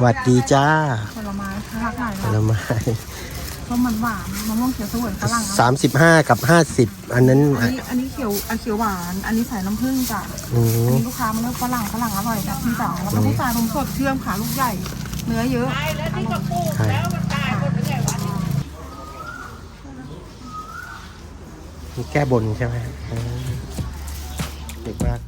หวัดดีจ้าผลไม้หลากหลายผค่ะลไม้ส้มมันหวานมะม่วงเขียวสวยฝรั่งนะสามสิบห้ากับห้าสิบอันนั้นอันนี้อันนี้เขียวอันเขียวหวาน อันนี้ใส่น้ำผึ้งจ้ะอือันมนี้ลูกค้ามาเลือกฝรั่งฝรั่งอร่อยจ้ะพี่จ๋าแล้วก็ผู้ชายนมสดเชื่อมขาลูกใหญ่ เนื้อเยอะอร่อยใช่มีแก้บนใช่ไหมอืมเด็กมาก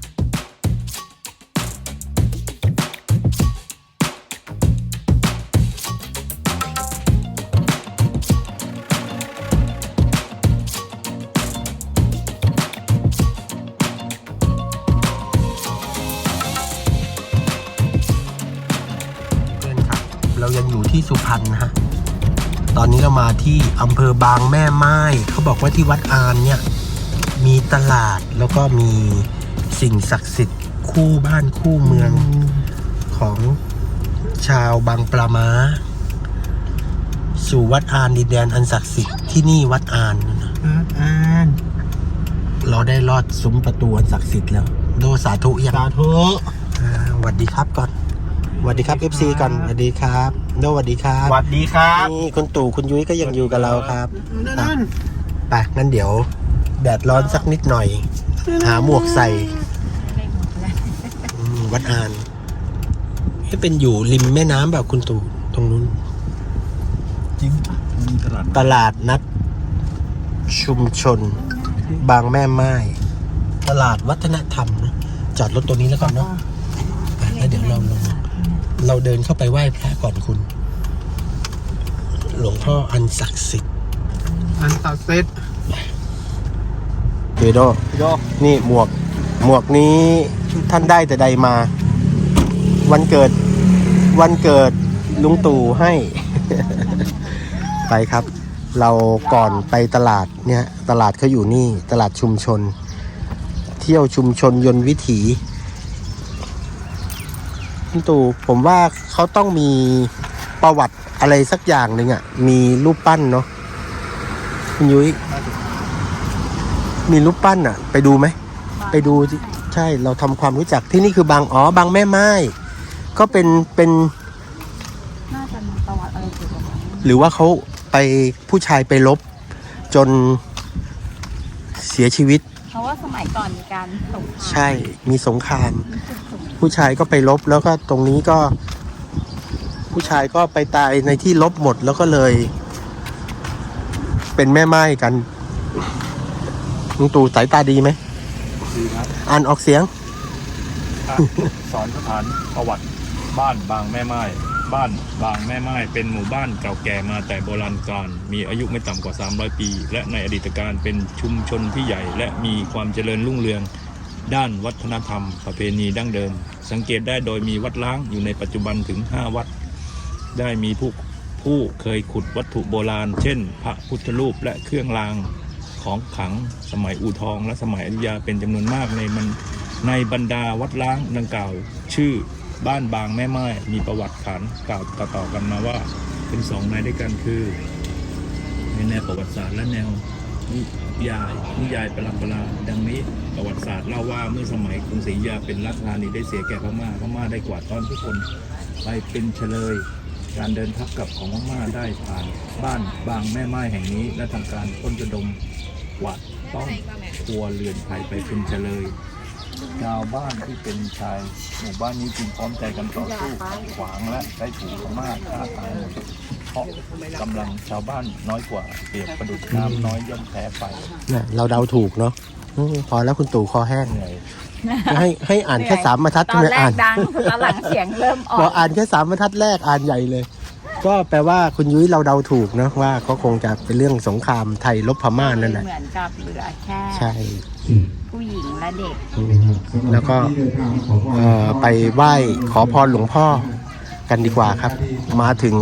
เรายังอยู่ที่สุพรรณนะฮะ ตอนนี้เรามาที่อำเภอบางแม่ไม้เขาบอกว่าที่วัดอานเนี่ย มีตลาดแล้วก็มีสิ่งศักดิ์สิทธิ์คู่บ้านคู่เมืองของชาวบางปลามา สู่วัดอานดินแดนอันศักดิ์สิทธิ์ที่นี่วัดอานนะอ่านเราได้ลอดซุ้มประตูอันศักดิ์สิทธิ์แล้ว โดสาธุยังสาธุอ่าสวัสดีครับก่อนส วัสดีครับ FC ก่อนสวัสดีครับโดสวัสดีครัสบวัสดีครับนี่คุณตู่คุณยุ้ยก็ยังอยู่กับเราครับนั่นไปงั้นเดี๋ยว แดดร้อนสักนิดหน่อย หาหมวกใส่อืมวัดอานให้เป็นอยู่ริมแม่น้ำแบบคุณตู่ตรงนู้นจริงปะมีตลาดตลาดนัด ชุมชน บางแม่ไม้ตลาดวัฒนธรรมนะจอดรถตัวนี้แล้วก่อนเนาะไปแล้วเดี๋ยวเราลง เราเดินเข้าไปไหว้พระก่อนคุณ หลวงพ่ออันศักดิ์สิทธิ์อันตัดเซ็ตเดโดโยนี่หมวก หมวกนี้ท่านได้แต่ใดมา วันเกิด วันเกิดลุงตู่ให้ ไปครับ เราก่อนไปตลาดเนี่ย ตลาดเขาอยู่นี่ ตลาดชุมชน เที่ยวชุมชนยนต์วิถี ลุงตู่ผมว่าเขาต้องมีประวัติอะไรสักอย่างหนึ่งอะ่ะ มีรูปปั้นเนาะคุณยุ้ยมีรูปปั้นอะ ไปดูไหม ไปดูสิใช่เราทำความรู้จักที่นี่คือบางอ๋อบางแม่ไม้ก็เป็นเป็นน่าจะมีประวัติอะไรเกี่ยวกับมันหรือว่าเขาไปผู้ชายไปลบจนเสียชีวิต เพราะว่าสมัยก่อนมีการสงครามใช่มีสงคราม มีจุดสงครามผู้ชายก็ไปลบแล้วก็ตรงนี้ก็ ผู้ชายก็ไปตายในที่ลบหมดแล้วก็เลย เป็นแม่ไม้กันลุงตู่สายตาดีไหมดีครับอ่านออกเสียง สอนสถานประวัติบ้านบางแม่ไม้บ้านบางแม่ไม้เป็นหมู่บ้านเก่าแก่มาแต่โบราณกาลมีอายุไม่ต่ำกว่า 300 ปี และในอดีตการเป็นชุมชนที่ใหญ่ และมีความเจริญรุ่งเรือง ด้านวัฒนธรรม ประเพณีดั้งเดิม สังเกตได้โดยมีวัดล้างอยู่ในปัจจุบันถึง 5 วัด ได้มีผู้ผู้เคยขุดวัตถุโบราณ เช่น พระพุทธรูปและเครื่องรางของขลังสมัยอู่ทอง และสมัยอยุธยาเป็นจำนวนมากในมันในบรรดาวัดล้างดังกล่าว ชื่อบ้านบางแม่ไม้มีประวัติขานกล่าวต่อๆกันมาว่าเป็นสองนายด้วยกันคือในแนวประวัติศาสตร์และแนว นิยายนิยายปรัมปราดังนี้ประวัติศาสตร์เล่าว่าเมื่อสมัยกรุงศรีอยุธยาเป็นรัฐธานีได้เสียแก่พม่าพม่าได้กวาดต้อนทุกคนไปเป็นเฉลย การเดินทัพกลับของพม่าได้ผ่านบ้านบางแม่ไม้แห่งนี้ และทำการพ้นระดมกวาดต้อนครัวเรือนไทยไปเป็นเฉลยชาวบ้านที่เป็นชายหมู่บ้านนี้จึงพร้อมใจกันต่อสู้ขวางและได้ถูกพม่าฆ่าตายหมด ราะกำลังชาวบ้านน้อยกว่าเปรียบประดุจน้ำน้อยย่อมแพ้ไฟเนี่ยเราเดาถูกเนาะอืมพอแล้วคุณตู่คอแห้ง เหนื่อยให้ให้อ่านแค่สามบรรทัดตอนไม่แรอ่ากนดังตอนหลังเสียงเริ่มออบอกกอ่านแค่สามบรรทัดแรกอ่านใหญ่เลย ก็แปลว่าคุณยุ้ยเราเดาถูกนะว่าก็คงจะเป็นเรื่องสงครามไทยลบพม่านั่นแหละ เหมือนกับเหลือแค่ใช่ผู้หญิงและเด็กอืมแล้วก็เอ่อไปไหว้ขอพรหลวงพ่อกันดีกว่าครับ มาถึง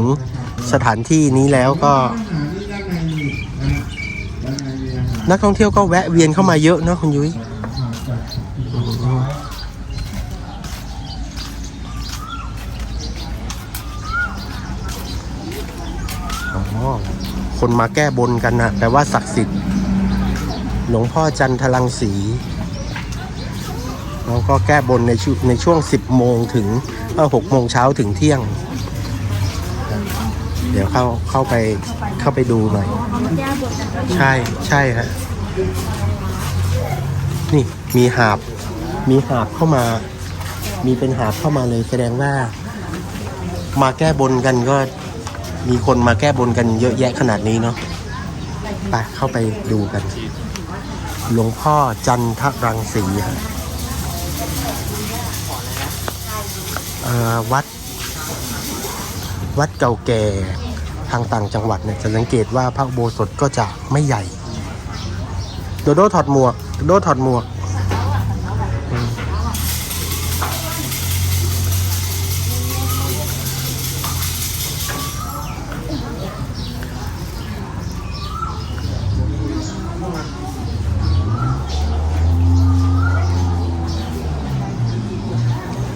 สถานที่นี้แล้วก็ นักท่องเที่ยวก็แวะเวียนเข้ามาเยอะเนาะคุณยุ้ยอ๋อคนมาแก้บนกันนะแต่ว่าศักดิ์สิทธิ์ หลวงพ่อจันทรังสีแล้วก็แก้บนในช่วงในช่วง 10 โมงถึง6โมงเช้าถึงเที่ยง เดี๋ยวเข้าเข้าไปเข้าไปดูหน่อย ใช่ใช่ฮะนี่มีหาบ มีหาบเข้ามา มีเป็นหาบเข้ามาเลยแสดงว่า มาแก้บนกันก็มีคนมาแก้บนกันเยอะแยะขนาดนี้เนาะไปเข้าไปดูกัน หลวงพ่อจันทรังสีฮะวัด วัดเก่าแก่ทางต่างจังหวัดเนี่ยจะสังเกตว่าพระอุโบสถก็จะไม่ใหญ่ โดโดถอดหมวกโดโดถอดหมวกอืม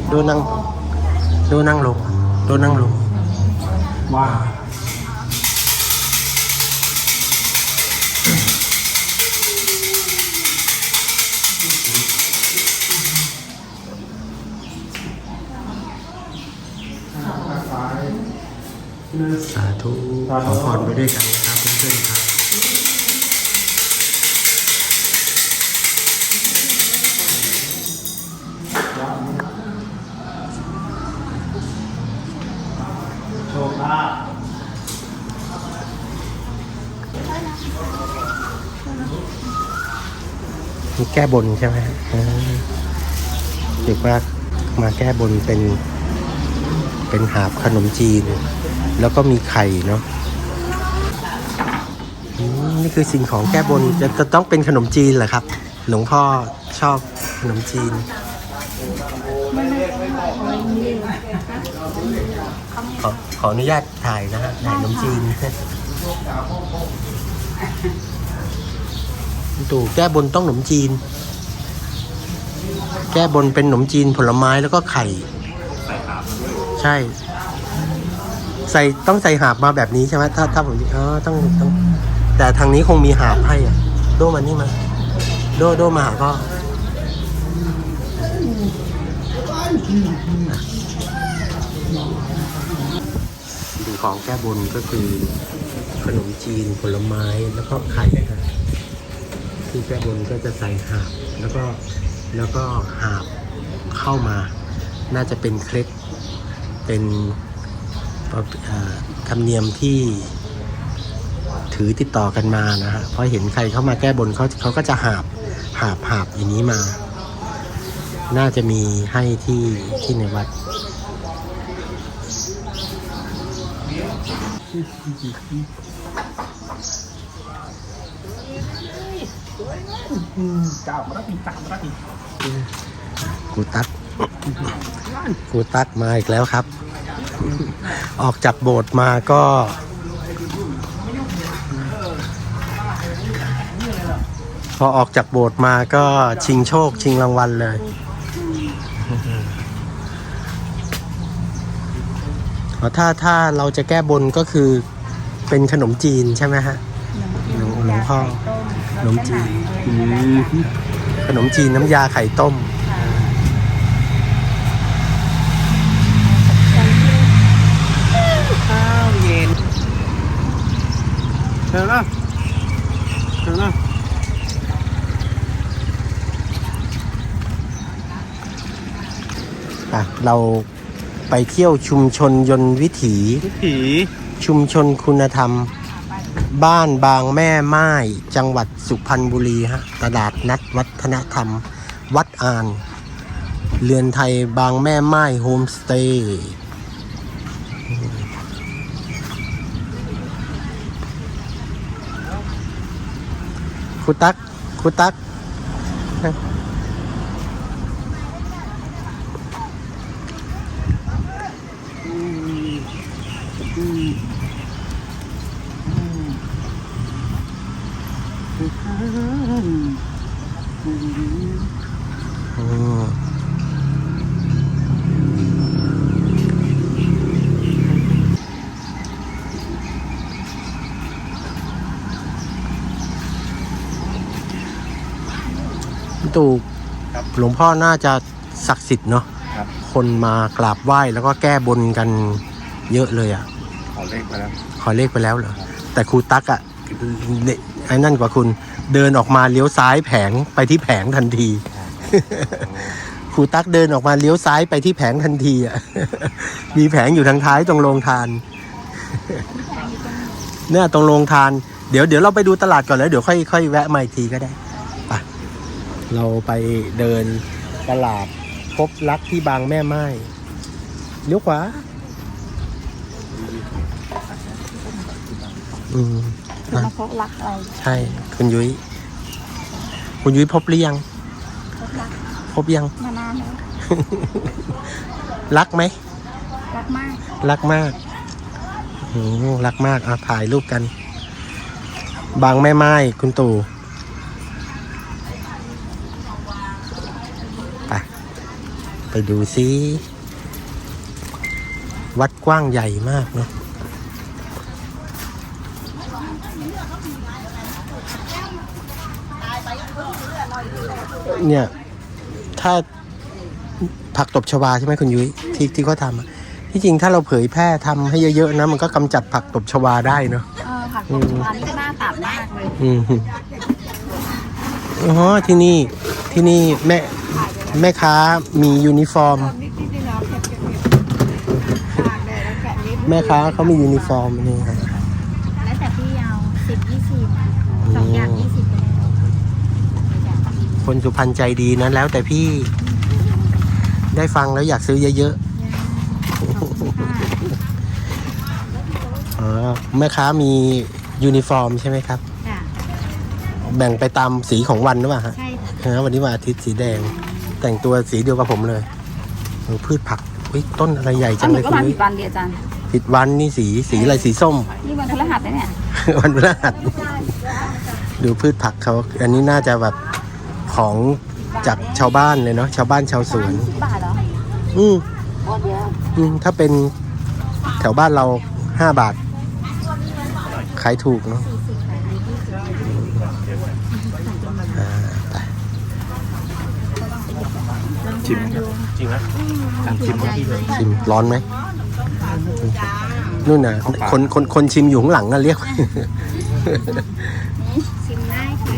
โดนั่ง ขอพรไปด้วยกันนะครับเพื่อนๆครับโชคลาภมีแก้บนใช่ไหมฮะเออเด็กว่ามาแก้บนเป็นเป็นหาบขนมจีน แล้วก็มีไข่เนาะอืม นี่คือสิ่งของแก้บนจะจะต้องเป็นขนมจีนเหรอครับ หลวงพ่อชอบขนมจีนขอขออนุญาตถ่ายนะฮะถ่ายขนมจีนตู่แก้บนต้องขนมจีน แก้บนเป็นขนมจีนผลไม้แล้วก็ไข่ ใช่ ใส่ต้องใส่หาบมาแบบนี้ใช่ไหมถ้าถ้าผมอ๋อต้องต้อง แต่ทางนี้คงมีหาบให้อะ โดมานี่มา โดโดมาหาพ่อสิ่งของแก้บนก็คือขนมจีนผลไม้แล้วก็ไข่ครับที่แก้บนก็จะใส่หาบแล้วก็แล้วก็หาบเข้ามา น่าจะเป็นเคล็ดเป็นธรรมเนียมที่ ถือติดต่อกันมานะฮะเพราะเห็นใครเข้ามาแก้บนเขาเขาก็จะหาบหาบหาบอย่างนี้มา น่าจะมีให้ที่ที่ในวัด เจ้ามาได้กินตามมาได้กินกูตักกูตักมาอีกแล้วครับ ออกจากโบสถ์มาก็ พอออกจากโบสถ์มาก็ชิงโชคชิงรางวัลเลย ถ้าถ้าเราจะแก้บนก็คือเป็นขนมจีนใช่ไหมฮะหลวงหลวงพ่อขนมจีนขนมจีนน้ำยาไข่ต้มข้าวเย็นเชิญนะเชิญนะ อะ เราไปเที่ยวชุมชนยนต์วิถี วิถีชุมชนคุณธรรม บ้านบางแม่ไม้จังหวัดสุพรรณบุรีฮะตลาดนัดวัฒนธรรม วัดอาน เรือนไทยบางแม่ไม้โฮมสเตย์ครูตักครูตัก อืม พี่ตู่หลวงพ่อน่าจะศักดิ์สิทธิ์เนาะครับ คนมากราบไหว้แล้วก็แก้บนกันเยอะเลยอะคอเลขไปแล้ว ขอเลขไปแล้วเหรอ แต่ครูตั๊กอะเนี่ยไอ้นั่นกว่าคุณ เดินออกมาเลี้ยวซ้ายแผงไปที่แผงทันที ครูตั๊กเดินออกมาเลี้ยวซ้ายไปที่แผงทันทีอะ มีแผงอยู่ทางท้ายตรงโรงทาน เนี่ยตรงโรงทาน เดี๋ยวเดี๋ยวเราไปดูตลาดก่อนแล้วเดี๋ยวค่อยค่อยแวะมาอีกทีก็ได้ไป เราไปเดินตลาดพบรักที่บางแม่ไม้เลี้ยวขวาอืมคือมาพบรักอะไรใช่ คุณยุ้ย คุณยุ้ยพบหรือยัง พบรักพบยัง มานานแล้วรักไหม รักมาก รักมากโอ้โหรักมากอะถ่ายรูปกัน บางแม่ไม้คุณตู่ ไป ไป ดูซิ วัดกว้างใหญ่มากเนาะเนี่ย ถ้าผักตบชวาใช่ไหมคุณยุ้ยที่ที่เขาทำอะที่จริงถ้าเราเผยแพร่ทำให้เยอะๆนะ มันก็กำจัดผักตบชวาได้เนาะเออผักตบชวานี่ก็น่าตัดมากเลยอืมอ๋อที่นี่ที่นี่แม่ แม่ค้ามียูนิฟอร์มนิดนิดนิดนะเผ็ดเผ็ดเผ็ดตากแดดแล้วแกะนิดแม่ค้าเขามียูนิฟอร์มนี่ครับแล้วแต่พี่ยาวสิบยี่สิบสองอย่างยี่สิบไปแล้วคนสุพรรณใจดีนะแล้วแต่พี่ได้ฟังแล้วอยากซื้อเยอะๆอ๋อแม่ค้ามียูนิฟอร์มใช่ไหมครับค่ะแบ่งไปตามสีของวันหรือเปล่าฮะใช่ค่ะนะวันนี้วันอาทิตย์สีแดง แต่งตัวสีเดียวกับผมเลยโอ้พืชผักอุ๊ยต้นอะไรใหญ่จังเลยคุณนุ้ยวันเดียวจันผิดวันนี่สีสีอะไรสีส้ม นี่วันพฤหัสเนี่ย วันพฤหัสดูพืชผักเขา อันนี้น่าจะแบบของจากชาวบ้านเลยเนาะชาวบ้านชาวสวนสิบบาทเหรออืมโคตรเยอะอืมถ้าเป็นแถวบ้านเราห้าบาท ขายถูกเนาะ สี่สิบค่ะนี่ยี่สิบ อ่าไป ชิมจริงนะการชิมของพี่เลยชิมร้อนไหมนู่นน่ะคนคนคนชิมอยู่ข้างหลังน่ะเรียกชิมได้ค่ะ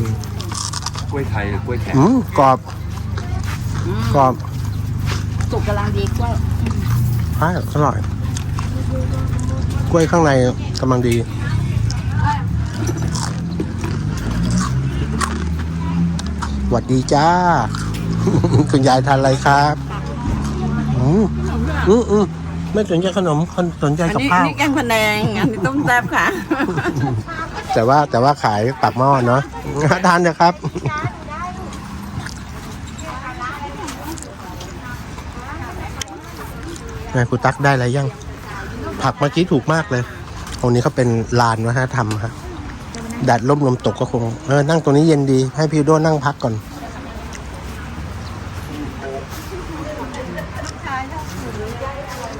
กล้วยไทยหรือกล้วยแขกอืมกรอบกรอบสุกกำลังดีกล้วยใช่อร่อย กล้วยข้างในกำลังดีหวัดดีจ้า คุณยายทานอะไรครับอืมอืมอืมไม่สนใจขนมคนสนใจอันกับนี้ข้าวนี่แกงพะแนงอันนี้ต้มแซ่บค่ะ แต่ว่าแต่ว่าขายปากหม้อเนาะ ทานนะครับ นายครูตักได้อะไรยัง ผักเมื่อกี้ถูกมากเลย ตรงนี้เขาเป็นลานวัฒนธรรมครับแดดร่มลมตกก็คง เออ นั่งตรงนี้เย็นดี ให้พี่โดนั่งพักก่อน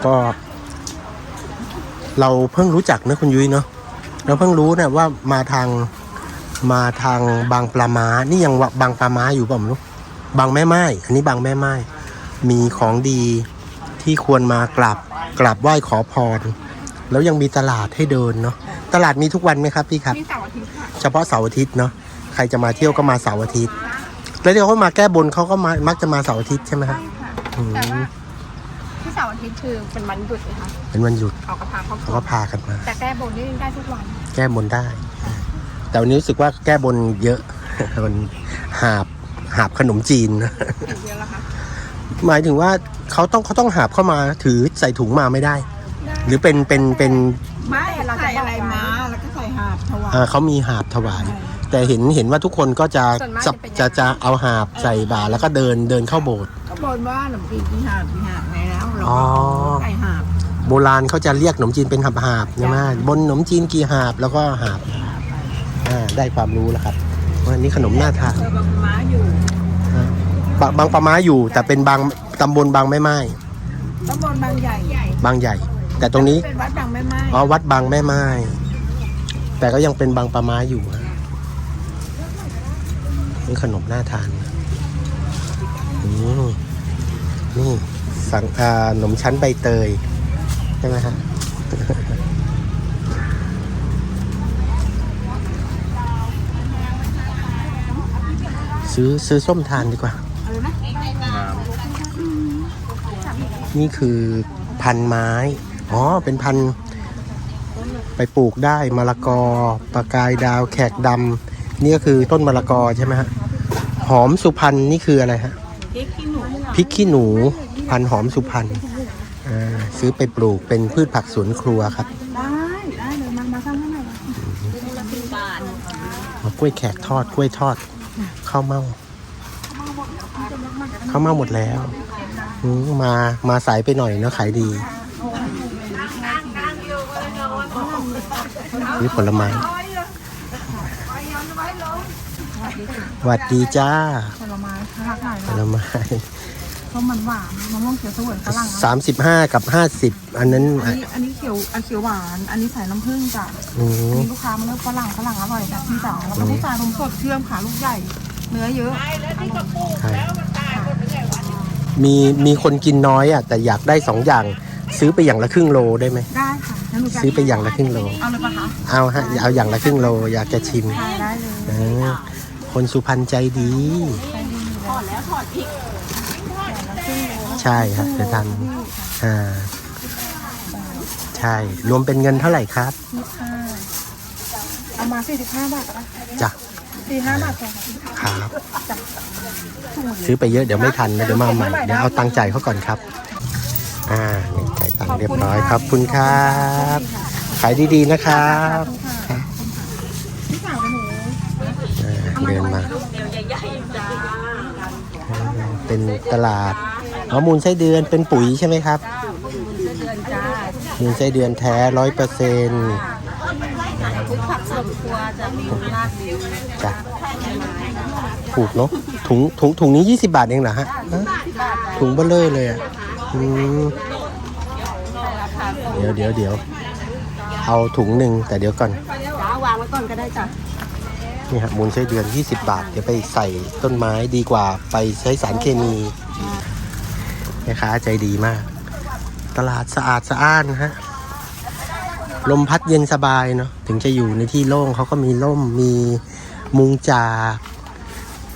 ก็ เราเพิ่งรู้จักนะคุณยุ้ยเนาะเราเพิ่งรู้เนี่ยว่ามาทางมาทางบางปลาม้า นี่ยังบางปลาม้าอยู่เปล่าไม่รู้บางแม่ไม้อันนี้บางแม่ไม้มีของดีที่ควรมากราบกราบไหว้ขอพร แล้วยังมีตลาดให้เดินเนาะตลาดมีทุกวันไหมครับพี่ครับ มีเสาร์อาทิตย์ค่ะเฉพาะเสาร์อาทิตย์เนาะใครจะมาเที่ยวก็มาเสาร์อาทิตย์ แล้วเดี๋ยวเขามาแก้บนเขาก็มามักจะมาเสาร์อาทิตย์ใช่ไหมครับใช่ค่ะอืมแต่ว่าที่เสาร์อาทิตย์คือเป็นวันหยุดนะคะเป็นวันหยุดเขาก็พาครอบคเขารัวก็พากันมา แต่แก้บนนี่ได้ทุกวันแก้บนได้ แต่วันนี้รู้สึกว่าแก้บนเยอะ มันหาบหาบขนมจีนนะอีกเยอะแล้วค่ะหมายถึงว่าเขาต้องเขาต้องหาบเข้ามาถือใส่ถุงมาไม่ได้ หรือเป็นเป็นเป็นไม่ใส่อะไรมาแล้วก็ใส่หาบถวายอ่าเขามีหาบถวาย แต่เห็นเห็นว่าทุกคนก็จะจะจะจะเอาหาบใส่บาตรแล้วก็เดินเดินเข้าโบสถ์ก็บนว่าขนมจีนกี่หาบกี่หาบไงแล้ว เราอ๋อใส่หาบโบราณเขาจะเรียกขนมจีนเป็นหาบหาบใช่ไหมบนขนมจีนกี่หาบแล้วก็หาบอ่าได้ความรู้แล้วครับว่าอันนี้ขนมน่าทานเธอบางม้าอยู่บางบางปะม้าอยู่แต่เป็นบางตำบลบางแม่ไม้ตำบลบางใหญ่บางใหญ่ แต่ตรงนี้เป็นวัดบางแม่ไม้อ๋อวัดบางแม่ไม้แต่ก็ยังเป็นบางปะม้าอยู่ฮะนี่ขนมน่าทานนะอืมนี่ สังขนมชั้นใบเตย ใช่ไหมฮะซื้อซื้อส้มทานดีกว่า นี่คือพันไม้ อ๋อ เป็นพัน ไปปลูกได้มะละกอปลากายดาวแขกดำ นี่ก็คือต้นมะละกอใช่ไหมฮะ หอมสุพรรณนี่คืออะไรฮะพริกขี้หนู พริกขี้หนูพันธุ์หอมสุพรรณอ่าซื้อไปปลูกเป็นพืชผักสวนครัวครับ ได้ ได้เลยมามาสร้างให้หน่อยเอากล้วยแขกทอดกล้วยทอดข้าวเม่าข้าวเม่าหมดแล้วอืมมามาสายไปหน่อยเนอะขายดีนี่ผลไม้หวัดดีจ้าผลไม้หลากหลายผลไม้ เพราะมันหวานมะม่วงเขียวสวยฝรั่งสามสิบห้ากับห้าสิบอันนั้นอันนี้อันนี้เขียวอันเขียวหวาน อันนี้ใส่น้ำผึ้งจ้ะอือันมนี้ลูกค้ามาเลือกฝรั่งฝรั่งอร่อยจ้ะพี่จ๋าแล้วก็ผู้ชายนมสดเชื่อมขาลูกใหญ่ เนื้อเยอะใช่มีมีคนกินน้อยอะแต่อยากได้สองอย่างซื้อไปอย่างละครึ่งโลได้ไหมได้ค่ะงั้นหนูจะซื้อไปอย่างละครึ่งโล เอาเลยปะคะเอาฮะเอาอย่างละครึ่งโลอยากจะชิมได้ได้เลย เออคนสุพรรณใจดี ใช่ครับจะทันอ่าใช่ รวมเป็นเงินเท่าไหร่ครับยี่สิบห้าเอามาสี่สิบห้าบาทก็ได้จ้ะสี่ห้าบาทพอค่ะครับ ซื้อไปเยอะเดี๋ยวไม่ทันนะเดี๋ยวมาใหม่เดี๋ยวเอาตังค์จ่ายเขาก่อนครับ อ่านี่จ่ายตังค์เรียบร้อยครับคุณครับ ขายดีๆนะครับพี่สาวกับหนูอ่าเดินมา เป็นตลาด อ๋อมูลไส้เดือนเป็นปุ๋ยใช่ไหมครับมูลไส้เดือนแท้ร้อยเปอร์เซ็นต์ทุกผักสวนครัวจะมีลาดเดียวจ้ะถูกเนาะถุงถุงถุงนี้ 20 บาทเองเหรอฮะฮะถุงเบลเลอร์เลยอะอืมเดี๋ยวเดี๋ยวเดี๋ยวเอาถุงหนึ่งแต่เดี๋ยวก่อน จ้าวางไว้ก่อนก็ได้จ้ะนี่ฮะมูลไส้เดือน 20 บาท เดี๋ยวไปใส่ต้นไม้ดีกว่าไปใช้สารเคมีแม่ค้าใจดีมาก ตลาดสะอาดสะอ้านฮะ ลมพัดเย็นสบายเนาะ ถึงจะอยู่ในที่โล่งเขาก็มีร่ม มีมุงจาก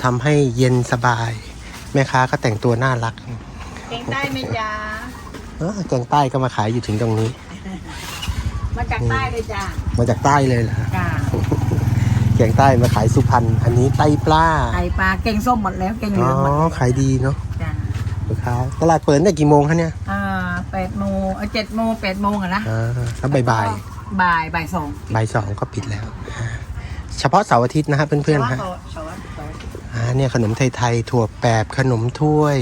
ทำให้เย็นสบาย แม่ค้าก็แต่งตัวน่ารัก เก่งได้ไหมจ๊ะเออแกงใต้ก็มาขายอยู่ถึงตรงนี้ มาจากใต้เลยจ้ะมาจากใต้เลยเหรอจ้าแกงใต้มาขายสุพรรณ อันนี้ไตปลาไข่ปลาเก่งส้มหมดแล้วเก่งเหอ๋ลือองหมดแล้วขายดีเนาะ จ้าลูกค้าตลาดเปิดตั้งแต่กี่โมงคะเนี่ยอ่าแปดโมงเออเจ็ดโมงแปดโมงอะนะอ่าแล้วบ่ายบ่ายบ่ายบ่ายสองบ่ายสองก็ปิดแล้วอ่าเฉพาะเสาร์อาทิตย์นะฮะเพื่อนๆฮะสวัสดีครับอ่าเนี่ยขนมไทยๆถั่วแปบขนมถ้วย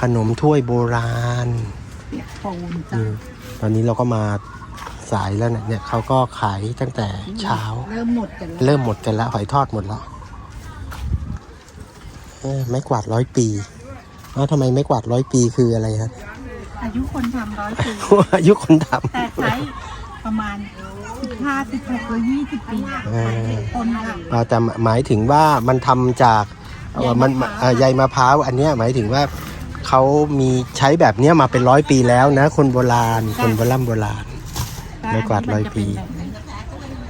ขนมถ้วยโบราณปูนอืจ้ะมตอนนี้เราก็มาสายแล้วเนี่ยเนี่ยเขาก็ขายตั้งแต่เช้า เริ่มหมดกันแล้วเริ่มหมดกันแล้วหอยทอดหมดแล้วเอ้ยไม้กวาดร้อยปีเอ้าทำไมไม้กวาดร้อยปีคืออะไรฮะอายุคนทำร้อยปี อายุคนทแต่ใช้ประมาณสิบห้าสิบหกหรือยี่สิบปีำเออคนค่ะ อ่าแต่หมายถึงว่ามันทำจากเอ่อมันอ่าใยมะพร้าวอันเนี้ยหมายถึงว่าเขามีใช้แบบเนี้ยมาเป็นร้อยปีแล้วนะ คนโบราณ คนโบราณโบราณ ไม้กวาดร้อยปี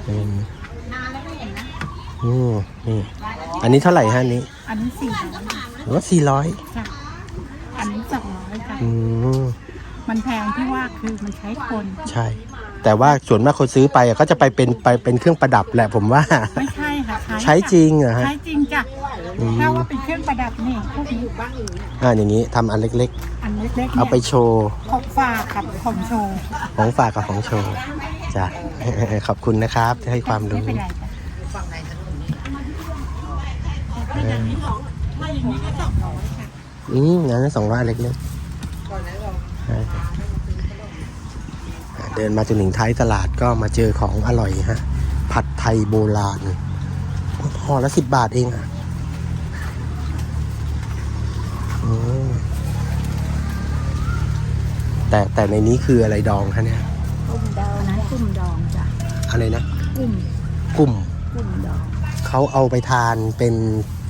อืมอืมนี่ อันนี้เท่าไหร่ฮะอันนี้อันนี้สี่หรือว่าสี่ร้อย ค่ะอันนี้สองร้ อยค่ะอืมมันแพงที่ว่าคือมันใช้คน ใช่ แต่ว่าส่วนมากคนซื้อไปอะก็จะไปเป็นไปเป็นเครื่องประดับแหละผมว่า ไม่ใช่ค่ะใช้จริงเหรอฮะ ใช้จริงจ้ะอืม ถ้าว่าเป็นเครื่องประดับนี่พวกนี้อ่าอย่างนี้ทำอันเล็กอันเล็กๆๆ เอาเนี่ยไปโชว์ของฝากกับของโชว์ของฝากกับของโชว์จ้ะ ขอบคุณนะครับที่ให้ความรู้ ไม่เป็นไรจ้ะอืมงั้นสองร้อยเล็กๆใช่อ่า เดินมาจนถึงท้ายตลาดก็มาเจอของอร่อยฮะ ผัดไทยโบราณห่อละสิบบาทเองอะอืมแต่แต่ในนี้คืออะไรดองคะเนี่ยกุ้งดองนะกุ้งดองจ้ะอะไรนะกุ้งกุ้มกุ้งดองเขาเอาไปทานเป็น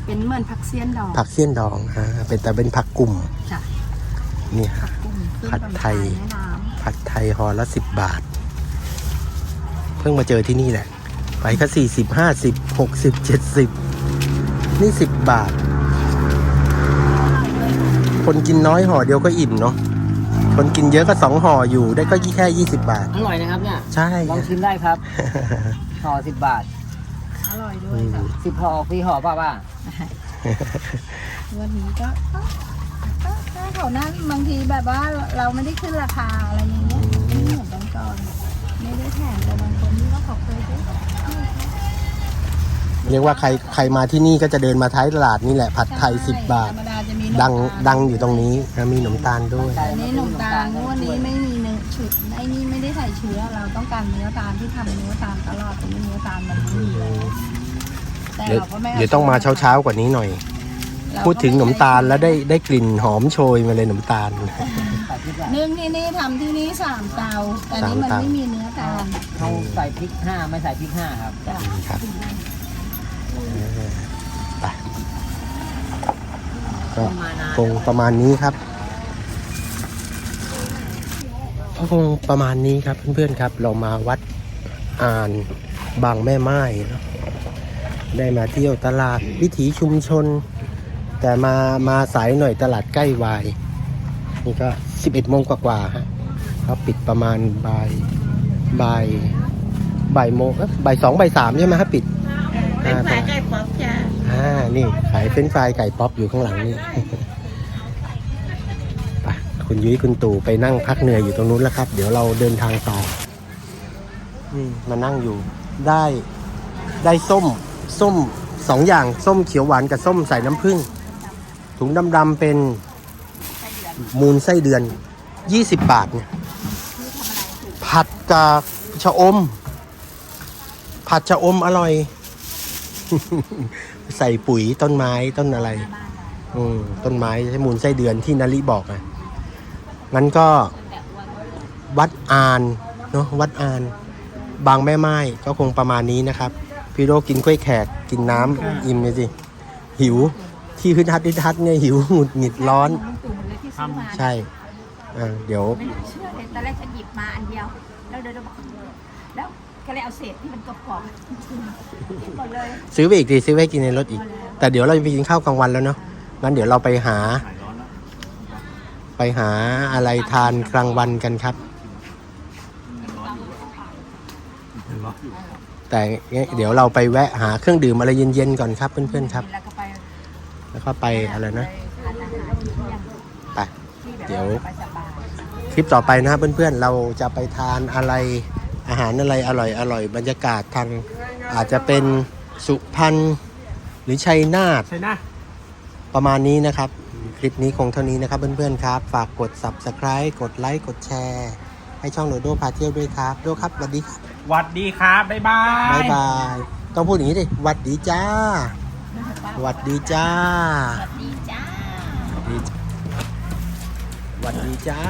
เป็นเหมือนผักเสี้ยนดอง ผักเสี้ยนดองฮะเป็นแต่เป็นผักกลุ่มจ้ะ นี่ฮะกุ้งขึ้นผัดไทยบนปลาแม่น้ผัดไทยห่อละสิบบาท เพิ่งมาเจอที่นี่แหละ ไปก็สี่สิบห้าสิบหกสิบเจ็ดสิบนี่สิบบาท คนกินน้อยห่อเดียวก็อิ่มเนาะคนกินเยอะก็สองห่ออยู่ได้ก็แค่ยี่สิบบาท อร่อยนะครับเนี่ย ใช่ ลองชิมได้ครับ ห่อสิบบาท อร่อยด้วยค่ะสิบห่อฟรีห่อป่ะป้าวันนี้ก็ ก็ก็ก็เขานั่นบางทีแบบว่าเราไม่ได้ขึ้นราคาอะไรอย่างเงี้ยไม่เหมือนตอนก่อนไม่ได้แถมแต่บางคนที่ว่าเขาเคยซื้อเรียกว่าใครใครมาที่นี่ก็จะเดินมาท้ายตลาดนี่แหละ ผัดไทยสิบบาท ธรรมดาจะมีดังนมตาลดังอยู่ตรงนี้นะมีขนมตาลด้วยอันนี้หนมตาลงวดนี้ไม่มีเนื้อฉุดไอ้นี่ไม่ได้ใส่เชื้อเราต้องการเนื้อตาลที่ทำเนื้อตาลตลอดแต่นี่เนื้อตาลมันไม่มีแต่เดี๋ยวเราก็ไม่าเดี๋ยวต้องมาเช้าเช้าๆกว่านี้หน่อยเราก็ พูดถึงขนมตาลแล้วได้ได้กลิ่นหอมโชยมาเลยขนมตาลใส่พริกอะนึ่งที่นี่ทำที่นี่สามเตา แต่นี่มันสามเตา ไม่มีเนื้อตาลเขาใส่พริกห้าไม่ใส่พริกห้าครับ จ้ะครับเออไปก็คงประมาณนี้ครับก็คงประมาณนี้ครับเพื่อนๆครับ เรามาวัดอ่านบางแม่ไม้เนอะได้มาเที่ยวตลาดวิถีชุมชน แต่มามาสายหน่อยตลาดใกล้วาย นี่ก็ 11โมงกว่าๆฮะเขาปิดประมาณบ่ายบ่ายบ่ายโมงเอ้ยบ่ายสองบ่ายสามใช่ไหมครับปิด เป็นฝาไก่ป๊อปจ้าอ่า นี่ขายเฟรนช์ฟรายไก่ป๊อปอยู่ข้างหลังนี่ ไปคุณยุ้ยคุณตู่ไปนั่งพักเหนื่อยอยู่ตรงนู้นแล้วครับ เดี๋ยวเราเดินทางต่ออืมมานั่งอยู่ ได้ได้ส้ม ส้มสองอย่าง ส้มเขียวหวานกับส้มใส่น้ำผึ้ง ถุงดำๆเป็นมูลไส้เดือนยี่สิบบาทเนี่ยผัดกับชะอม ผัดชะอมอร่อย ใส่ปุ๋ยต้นไม้ต้นอะไร อืมต้นไม้ใช้มูลไส้เดือนที่นาริบอกอะงั้นก็วัดอานเนาะวัดอาน บางแม่ไม้ก็คงประมาณนี้นะครับ พี่โรกินกล้วยแขกกินน้ำอิ่มเลยสิหิว ที่ฮึดฮัดฮึดฮัดเนี่ยหิวหงุดหงิดร้อนลุงตู่เลยที่ซื้อมาใช่อ่าเดี๋ยว ไม่น่าเชื่อเลยตอนแรกฉันหยิบมาอันเดียว แล้วเดินมาบอกแล้วก็เลยเอาเศษที่มันกรอบๆกินหมดเลยซื้อไปอีกดีซื้อไปกินในรถอีก แต่เดี๋ยวเราจะไปกินข้าวกลางวันแล้วเนาะงั้นเดี๋ยวเราไปหา ไปหาอะไรทานกลางวันกันครับ แต่เดี๋ยวเราไปแวะหาเครื่องดื่มอะไรเย็นๆก่อนครับเพื่อนๆครับ แล้วก็ไป แล้วก็ไปอะไรนะทานอาหารที่ยังไปที่แบบเดี๋ยวสบายคลิปต่อไปนะครับเพื่อนๆ เราจะไปทานอะไรอาหารอะไรอร่อยอร่อยบรรยากาศทางอาจจะเป็นสุพรรณหรือชัยนาทใช่นะประมาณนี้นะครับ คลิปนี้คงเท่านี้นะครับเพื่อนๆครับ ฝากกด subscribe กดไลค์กดแชร์ ให้ช่องโดโดพาเที่ยวด้วยครับโดครับสวัสดีครับหวัดดีครับบ๊ายบายบ๊ายบาย ต้องพูดอย่างนี้ดิหวัดดีจ้า หวัดดีจ้าดีจ้าดีจ้าหวัดดีจ้า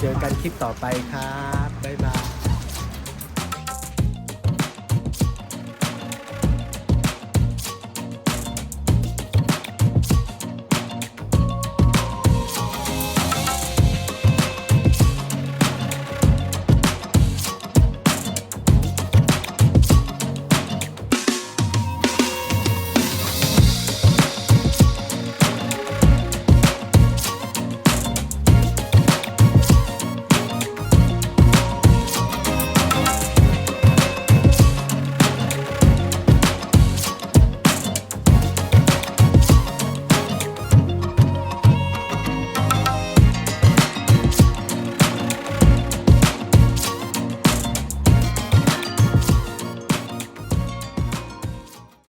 เจอกันคลิปต่อไปครับ บ๊ายบาย